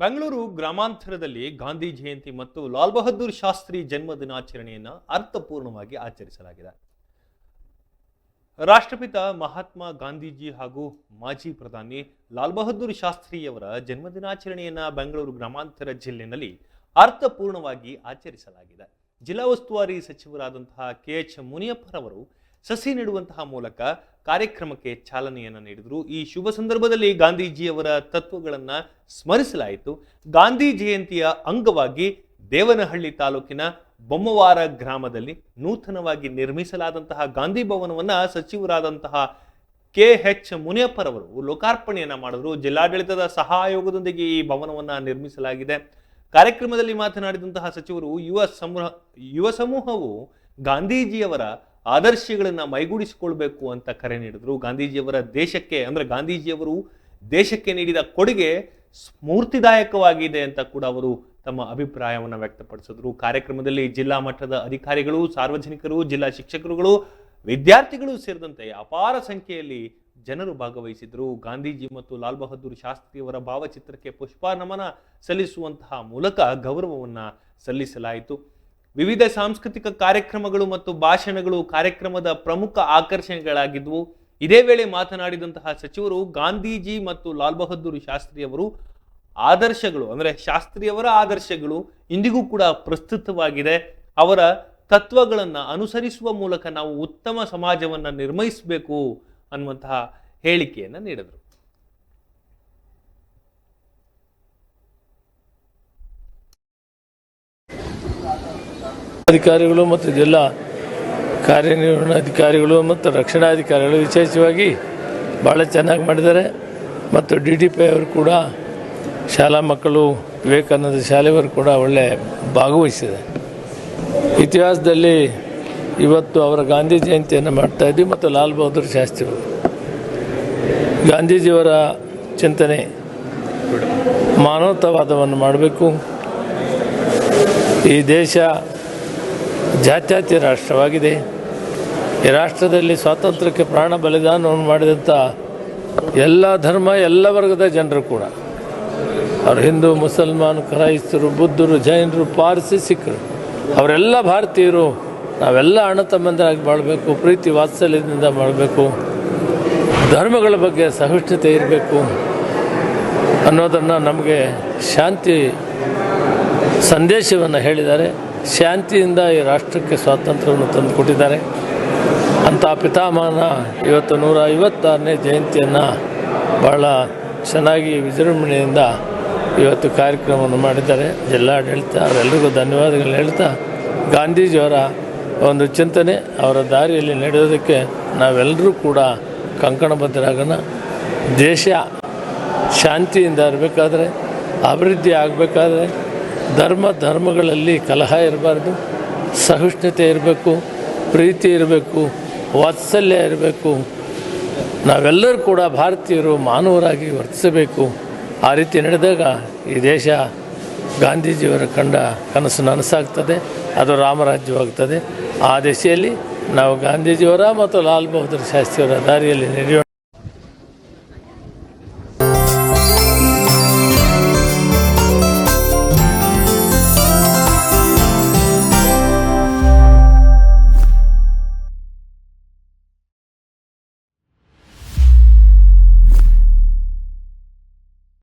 ಬೆಂಗಳೂರು ಗ್ರಾಮಾಂತರದಲ್ಲಿ ಗಾಂಧಿ ಜಯಂತಿ ಮತ್ತು ಲಾಲ್ ಬಹದ್ದೂರ್ ಶಾಸ್ತ್ರಿ ಜನ್ಮ ದಿನಾಚರಣೆಯನ್ನು ಅರ್ಥಪೂರ್ಣವಾಗಿ ಆಚರಿಸಲಾಗಿದೆ. ರಾಷ್ಟ್ರಪಿತ ಮಹಾತ್ಮ ಗಾಂಧೀಜಿ ಹಾಗೂ ಮಾಜಿ ಪ್ರಧಾನಿ ಲಾಲ್ ಬಹದ್ದೂರ್ ಶಾಸ್ತ್ರಿಯವರ ಜನ್ಮ ದಿನಾಚರಣೆಯನ್ನ ಬೆಂಗಳೂರು ಗ್ರಾಮಾಂತರ ಜಿಲ್ಲೆಯಲ್ಲಿ ಅರ್ಥಪೂರ್ಣವಾಗಿ ಆಚರಿಸಲಾಗಿದೆ. ಜಿಲ್ಲಾ ಉಸ್ತುವಾರಿ ಸಚಿವರಾದಂತಹ ಕೆ ಎಚ್ ಮುನಿಯಪ್ಪರವರು ಸಸಿ ನೆಡುವಂತಹ ಮೂಲಕ ಕಾರ್ಯಕ್ರಮಕ್ಕೆ ಚಾಲನೆಯನ್ನು ನೀಡಿದರು. ಈ ಶುಭ ಸಂದರ್ಭದಲ್ಲಿ ಗಾಂಧೀಜಿಯವರ ತತ್ವಗಳನ್ನು ಸ್ಮರಿಸಲಾಯಿತು. ಗಾಂಧಿ ಜಯಂತಿಯ ಅಂಗವಾಗಿ ದೇವನಹಳ್ಳಿ ತಾಲೂಕಿನ ಬೊಮ್ಮವಾರ ಗ್ರಾಮದಲ್ಲಿ ನೂತನವಾಗಿ ನಿರ್ಮಿಸಲಾದಂತಹ ಗಾಂಧಿ ಭವನವನ್ನ ಸಚಿವರಾದಂತಹ ಕೆ ಎಚ್ ಮುನಿಯಪ್ಪರವರು ಲೋಕಾರ್ಪಣೆಯನ್ನ ಮಾಡಿದ್ರು. ಜಿಲ್ಲಾಡಳಿತದ ಸಹಯೋಗದೊಂದಿಗೆ ಈ ಭವನವನ್ನ ನಿರ್ಮಿಸಲಾಗಿದೆ. ಕಾರ್ಯಕ್ರಮದಲ್ಲಿ ಮಾತನಾಡಿದಂತಹ ಸಚಿವರು, ಯುವ ಸಮೂಹ, ಯುವ ಸಮೂಹವು ಗಾಂಧೀಜಿಯವರ ಆದರ್ಶಗಳನ್ನ ಮೈಗೂಡಿಸಿಕೊಳ್ಬೇಕು ಅಂತ ಕರೆ ನೀಡಿದ್ರು. ಗಾಂಧೀಜಿಯವರ ದೇಶಕ್ಕೆ, ಅಂದರೆ ಗಾಂಧೀಜಿಯವರು ದೇಶಕ್ಕೆ ನೀಡಿದ ಕೊಡುಗೆ ಸ್ಫೂರ್ತಿದಾಯಕವಾಗಿದೆ ಅಂತ ಕೂಡ ಅವರು ತಮ್ಮ ಅಭಿಪ್ರಾಯವನ್ನು ವ್ಯಕ್ತಪಡಿಸಿದ್ರು. ಕಾರ್ಯಕ್ರಮದಲ್ಲಿ ಜಿಲ್ಲಾ ಮಟ್ಟದ ಅಧಿಕಾರಿಗಳು, ಸಾರ್ವಜನಿಕರು, ಜಿಲ್ಲಾ ಶಿಕ್ಷಕರುಗಳು, ವಿದ್ಯಾರ್ಥಿಗಳು ಸೇರಿದಂತೆ ಅಪಾರ ಸಂಖ್ಯೆಯಲ್ಲಿ ಜನರು ಭಾಗವಹಿಸಿದ್ರು. ಗಾಂಧೀಜಿ ಮತ್ತು ಲಾಲ್ ಬಹದ್ದೂರ್ ಶಾಸ್ತ್ರಿಯವರ ಭಾವಚಿತ್ರಕ್ಕೆ ಪುಷ್ಪ ನಮನ ಸಲ್ಲಿಸುವಂತಹ ಮೂಲಕ ಗೌರವವನ್ನು ಸಲ್ಲಿಸಲಾಯಿತು. ವಿವಿಧ ಸಾಂಸ್ಕೃತಿಕ ಕಾರ್ಯಕ್ರಮಗಳು ಮತ್ತು ಭಾಷಣಗಳು ಕಾರ್ಯಕ್ರಮದ ಪ್ರಮುಖ ಆಕರ್ಷಣೆಗಳಾಗಿದ್ವು. ಇದೇ ವೇಳೆ ಮಾತನಾಡಿದಂತಹ ಸಚಿವರು ಗಾಂಧೀಜಿ ಮತ್ತು ಲಾಲ್ ಬಹದ್ದೂರ್ ಶಾಸ್ತ್ರಿಯವರು ಆದರ್ಶಗಳು, ಅಂದರೆ ಶಾಸ್ತ್ರಿಯವರ ಆದರ್ಶಗಳು ಇಂದಿಗೂ ಕೂಡ ಪ್ರಸ್ತುತವಾಗಿದೆ. ಅವರ ತತ್ವಗಳನ್ನು ಅನುಸರಿಸುವ ಮೂಲಕ ನಾವು ಉತ್ತಮ ಸಮಾಜವನ್ನು ನಿರ್ಮಿಸಬೇಕು ಅನ್ನುವಂತಹ ಹೇಳಿಕೆಯನ್ನು ನೀಡಿದರು. ಅಧಿಕಾರಿಗಳು ಮತ್ತು ಜಿಲ್ಲಾ ಕಾರ್ಯನಿರ್ವಹಣಾಧಿಕಾರಿಗಳು ಮತ್ತು ರಕ್ಷಣಾಧಿಕಾರಿಗಳು ವಿಶೇಷವಾಗಿ ಭಾಳ ಚೆನ್ನಾಗಿ ಮಾಡಿದ್ದಾರೆ. ಮತ್ತು ಡಿ ಡಿ ಪಿ ಅವರು ಕೂಡ ಶಾಲಾ ಮಕ್ಕಳು ವಿವೇಕಾನಂದ ಶಾಲೆಯವರು ಕೂಡ ಒಳ್ಳೆ ಭಾಗವಹಿಸಿದೆ. ಇತಿಹಾಸದಲ್ಲಿ ಇವತ್ತು ಅವರ ಗಾಂಧಿ ಜಯಂತಿಯನ್ನು ಮಾಡ್ತಾ ಇದ್ವಿ ಮತ್ತು ಲಾಲ್ ಬಹದ್ದೂರ್ ಶಾಸ್ತ್ರಿಗಳು ಗಾಂಧೀಜಿಯವರ ಚಿಂತನೆ ಮಾನವತಾವಾದವನ್ನು ಮಾಡಬೇಕು. ಈ ದೇಶ ಜಾತ್ಯತೀತ ರಾಷ್ಟ್ರವಾಗಿದೆ. ಈ ರಾಷ್ಟ್ರದಲ್ಲಿ ಸ್ವಾತಂತ್ರ್ಯಕ್ಕೆ ಪ್ರಾಣ ಬಲಿದಾನವನ್ನು ಮಾಡಿದಂಥ ಎಲ್ಲ ಧರ್ಮ, ಎಲ್ಲ ವರ್ಗದ ಜನರು ಕೂಡ. ಅವರು ಹಿಂದೂ, ಮುಸಲ್ಮಾನ್, ಕ್ರೈಸ್ತರು, ಬುದ್ಧರು, ಜೈನರು, ಪಾರ್ಸಿ ಸಿಖ್ರು ಅವರೆಲ್ಲ ಭಾರತೀಯರು. ನಾವೆಲ್ಲ ಅಣ್ಣ ಬಾಳಬೇಕು, ಪ್ರೀತಿ ವಾತ್ಸಲ್ಯದಿಂದ ಮಾಡಬೇಕು ಧರ್ಮಗಳ ಬಗ್ಗೆ ಸಹಿಷ್ಣುತೆ ಇರಬೇಕು ಅನ್ನೋದನ್ನು ನಮಗೆ ಶಾಂತಿ ಸಂದೇಶವನ್ನು ಹೇಳಿದ್ದಾರೆ. ಶಾಂತಿಯಿಂದ ಈ ರಾಷ್ಟ್ರಕ್ಕೆ ಸ್ವಾತಂತ್ರ್ಯವನ್ನು ತಂದುಕೊಟ್ಟಿದ್ದಾರೆ. ಅಂಥ ಪಿತಾಮಹನ ಇವತ್ತು ನೂರ ಐವತ್ತಾರನೇ ಜಯಂತಿಯನ್ನು ಬಹಳ ಚೆನ್ನಾಗಿ ವಿಜೃಂಭಣೆಯಿಂದ ಇವತ್ತು ಕಾರ್ಯಕ್ರಮವನ್ನು ಮಾಡಿದ್ದಾರೆ. ಜಿಲ್ಲಾಡಳಿತ ಅವರೆಲ್ಲರಿಗೂ ಧನ್ಯವಾದಗಳು ಹೇಳ್ತಾ ಗಾಂಧೀಜಿಯವರ ಒಂದು ಚಿಂತನೆ, ಅವರ ದಾರಿಯಲ್ಲಿ ನಡೆಯೋದಕ್ಕೆ ನಾವೆಲ್ಲರೂ ಕೂಡ ಕಂಕಣಬದ್ಧರಾಗೋಣ. ದೇಶ ಶಾಂತಿಯಿಂದ ಇರಬೇಕಾದ್ರೆ, ಅಭಿವೃದ್ಧಿ ಆಗಬೇಕಾದ್ರೆ ಧರ್ಮ ಧರ್ಮಗಳಲ್ಲಿ ಕಲಹ ಇರಬಾರ್ದು, ಸಹಿಷ್ಣುತೆ ಇರಬೇಕು, ಪ್ರೀತಿ ಇರಬೇಕು, ವಾತ್ಸಲ್ಯ ಇರಬೇಕು. ನಾವೆಲ್ಲರೂ ಕೂಡ ಭಾರತೀಯರು, ಮಾನವರಾಗಿ ವರ್ತಿಸಬೇಕು. ಆ ರೀತಿ ನಡೆದಾಗ ಈ ದೇಶ ಗಾಂಧೀಜಿಯವರ ಕಂಡ ಕನಸು ನನಸಾಗ್ತದೆ, ಅದು ರಾಮರಾಜ್ಯವಾಗ್ತದೆ. ಆ ದಿಸೆಯಲ್ಲಿ ನಾವು ಗಾಂಧೀಜಿಯವರ ಮತ್ತು ಲಾಲ್ ಬಹದ್ದೂರ್ ಶಾಸ್ತ್ರಿಯವರ ದಾರಿಯಲ್ಲಿ ನಡೆಯೋಣ.